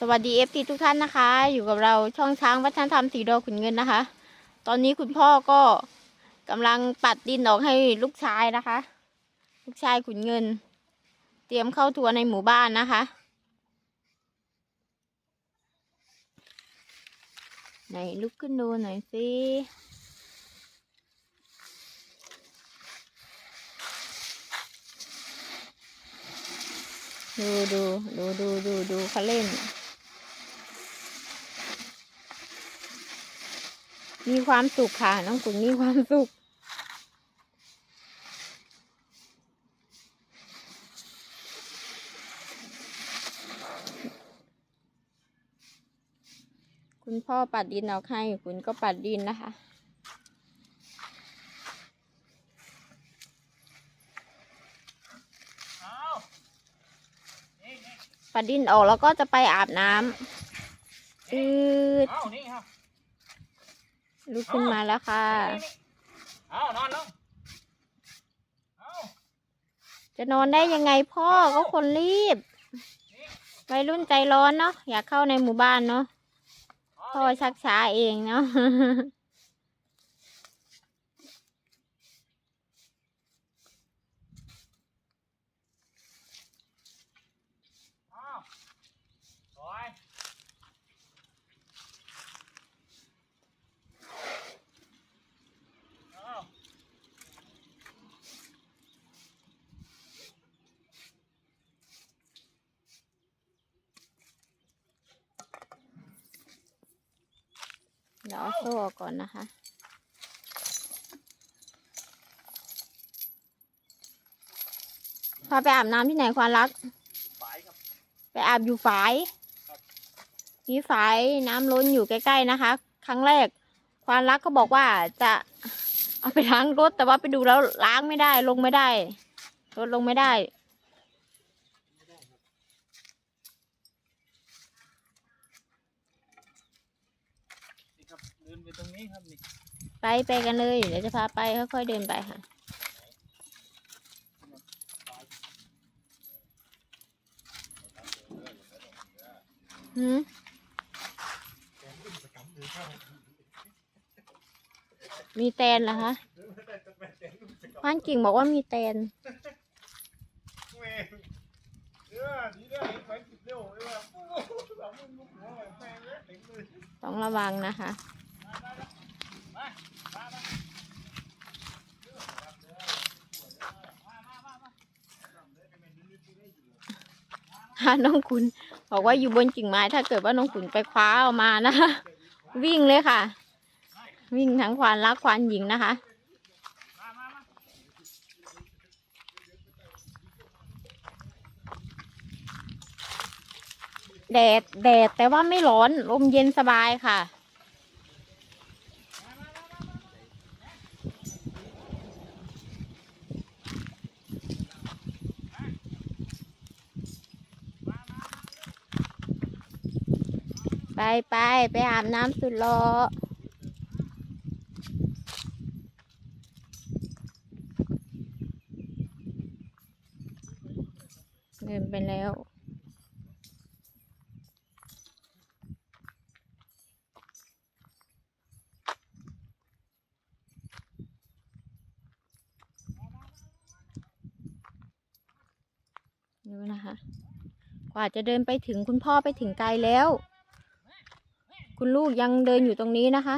สวัสดีเอฟซีทุกท่านนะคะ อยู่กับเราช่องช้างวัฒนธรรมสีดอขุนเงินนะคะ ตอนนี้คุณพ่อก็กำลังปัดดินออกให้ลูกชายนะคะ ลูกชายขุนเงิน เตรียมเข้าทัวร์ในหมู่บ้านนะคะ ไหนลุกขึ้นดูหน่อยสิดูดูดูดูดูดูเขาเล่น มีความสุขค่ะ น้องขุนมีความสุข คุณพ่อปัดดินเอาให้คุณก็ปัดดินนะคะเอานี่นี่ปัดดินออกแล้วก็จะไปอาบน้ำอืดเอานี่ครับ ลุกขึ้นมาแล้วค่ะนี่นี่เอานอนลงเอาจะนอนได้ยังไงพ่อก็คนรีบวัยรุ่นใจร้อนเนาะอยากเข้าในหมู่บ้านเนาะเอาพ่อชักช้าเองเนาะ เอาสวยเอา เดี๋ยวเอาโซ่ออกก่อนนะคะ พาไปอาบน้ำที่ไหนควานรัก ไปอาบอยู่ฝายมีฝายน้ำล้นอยู่ใกล้ๆนะคะ ครั้งแรก ควานรักก็บอกว่าจะเอาไปล้างรถแต่ว่าไปดูแล้วล้างไม่ได้ลงไม่ได้รถลงไม่ได้ นี่ครับ เดินไปตรงนี้ครับนี่ไปไปกันเลยเดี๋ยวจะพาไปค่อยๆเดินไปค่ะ หืมมีแตนเหรอคะพันกิ่งบอกว่ามีแตนเว้ยเออดีเด้อเห็นไฟติดเร็วเออโอ้โหสามมือลุกหัวแบบแม่งเลยเต็มเลย ต้องระวังนะคะ น้องคุณบอกว่าอยู่บนกิ่งไม้ถ้าเกิดว่าน้องคุณไปคว้าเอามานะคะวิ่งเลยค่ะ วิ่งทั้งควานรักควานหญิงนะคะแดดแดดแต่ว่าไม่ร้อนลมเย็นสบายค่ะ ไปไปไปอาบน้ำสุดรอเดินไปแล้ว ดูนะคะ กว่าจะเดินไปถึงคุณพ่อไปถึงไกลแล้ว คุณลูกยังเดินอยู่ตรงนี้นะคะ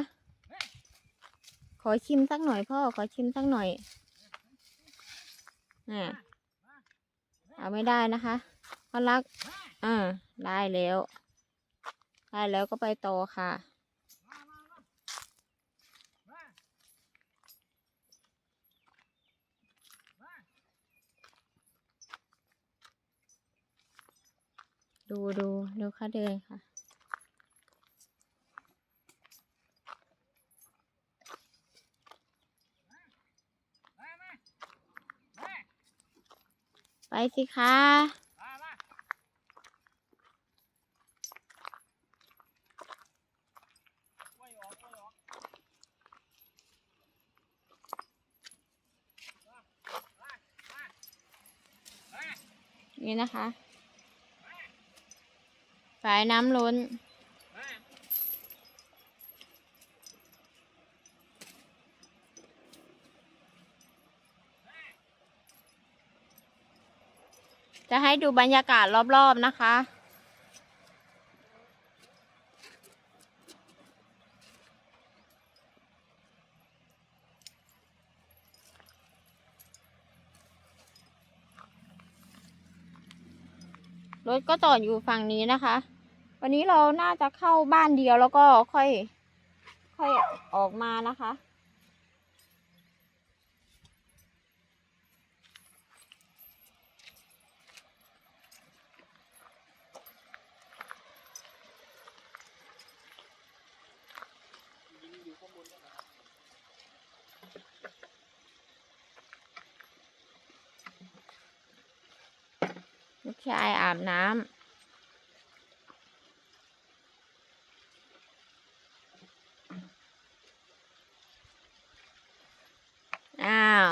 ขอชิมสักหน่อยพ่อ ขอชิมสักหน่อยอ่าเอาไม่ได้นะคะพ่อรัก อ่า ได้แล้ว ได้แล้วก็ไปต่อค่ะ ดูดูดูค่ะเดินค่ะ ไปสิคะนี่นะคะ ฝายน้ำล้น จะให้ดูบรรยากาศรอบๆนะคะ รถก็จอดอยู่ฝั่งนี้นะคะ วันนี้เราน่าจะเข้าบ้านเดียวแล้วก็ค่อย ค่อยออกมานะคะ ลูกชายอาบน้ำอ้าว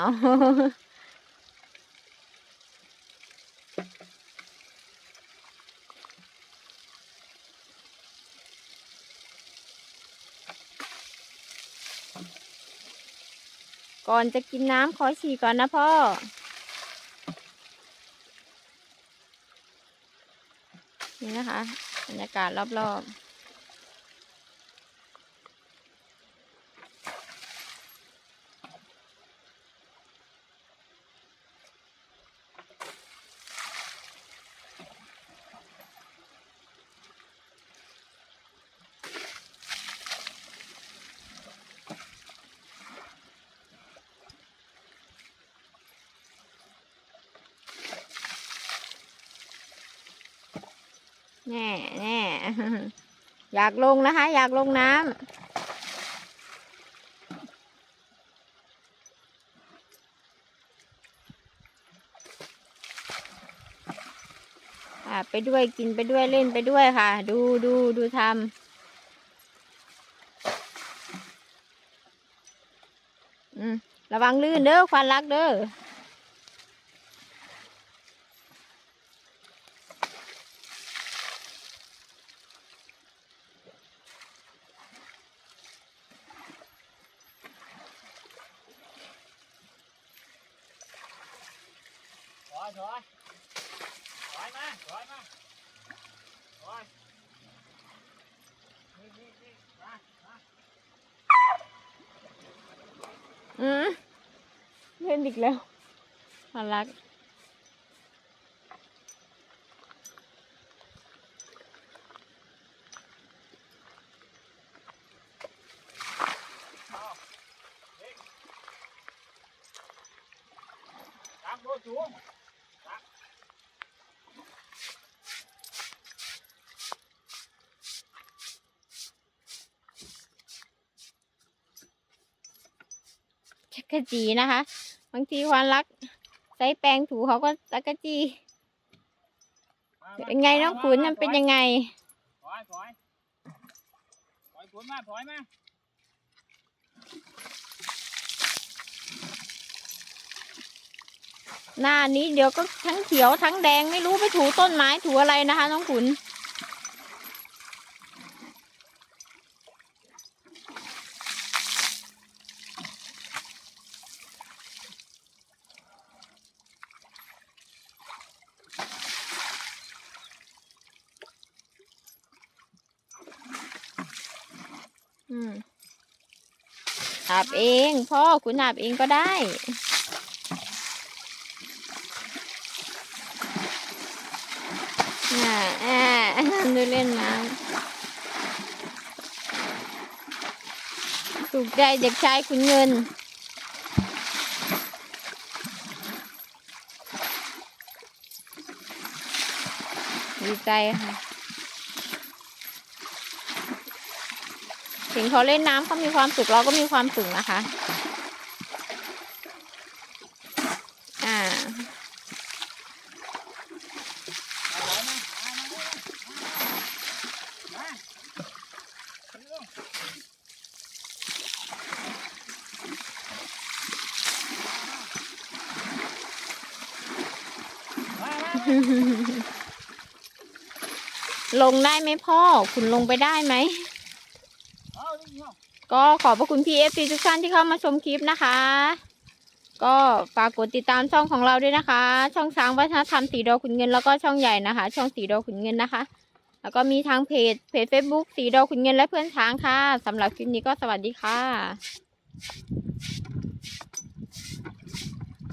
ก่อนจะกินน้ำขอฉี่ก่อนนะพ่อ นะคะ บรรยากาศรอบๆ แน่แน่อยากลงนะคะ อยากลงน้ำไปด้วยกินไปด้วยเล่นไปด้วยค่ะ ดูดูดูทำระวังลื่นเด้อควันรักเด้อ ถอยถอยถอยมาถอยมาถอยนี่นี่นี่มามาอืมเล่นอีกแล้วควันรักตามตัวสูง กรจีนะคะ บางทีความรักใช้แปรงถูเขาก็จักรจีมามาเป็นไงน้องขุนมันเป็นยังไงถอยถอยถอยขุนมาถอยมาหน้านี้เดี๋ยวก็ทั้งเขียวทั้งแดงไม่รู้ไปถูต้นไม้ถูอะไรนะคะ น้องขุนาบเอง พ่อคุณอาบเองก็ได้อ่าอ่าดูเล่นน้ำถูกใจเด็กชายคุณเงินดีใจค่ะ ถึงเขาเล่นน้ำเขามีความสุขเราก็มีความสุขนะคะ อ่า ลงได้ไหมพ่อ คุณลงไปได้ไหม ก็ขอบพระคุณพี่เอฟซีทุกท่านที่เข้ามาชมคลิปนะคะ ก็ฝากกดติดตามช่องของเราด้วยนะคะ ช่องช้างวัฒนธรรมสีดอขุนเงินแล้วก็ช่องใหญ่นะคะ ช่องสีดอขุนเงินนะคะ แล้วก็มีทางเพจเพจเฟซบุ๊กสีดอขุนเงินและเพื่อนช้างค่ะสำหรับคลิปนี้ก็สวัสดีค่ะ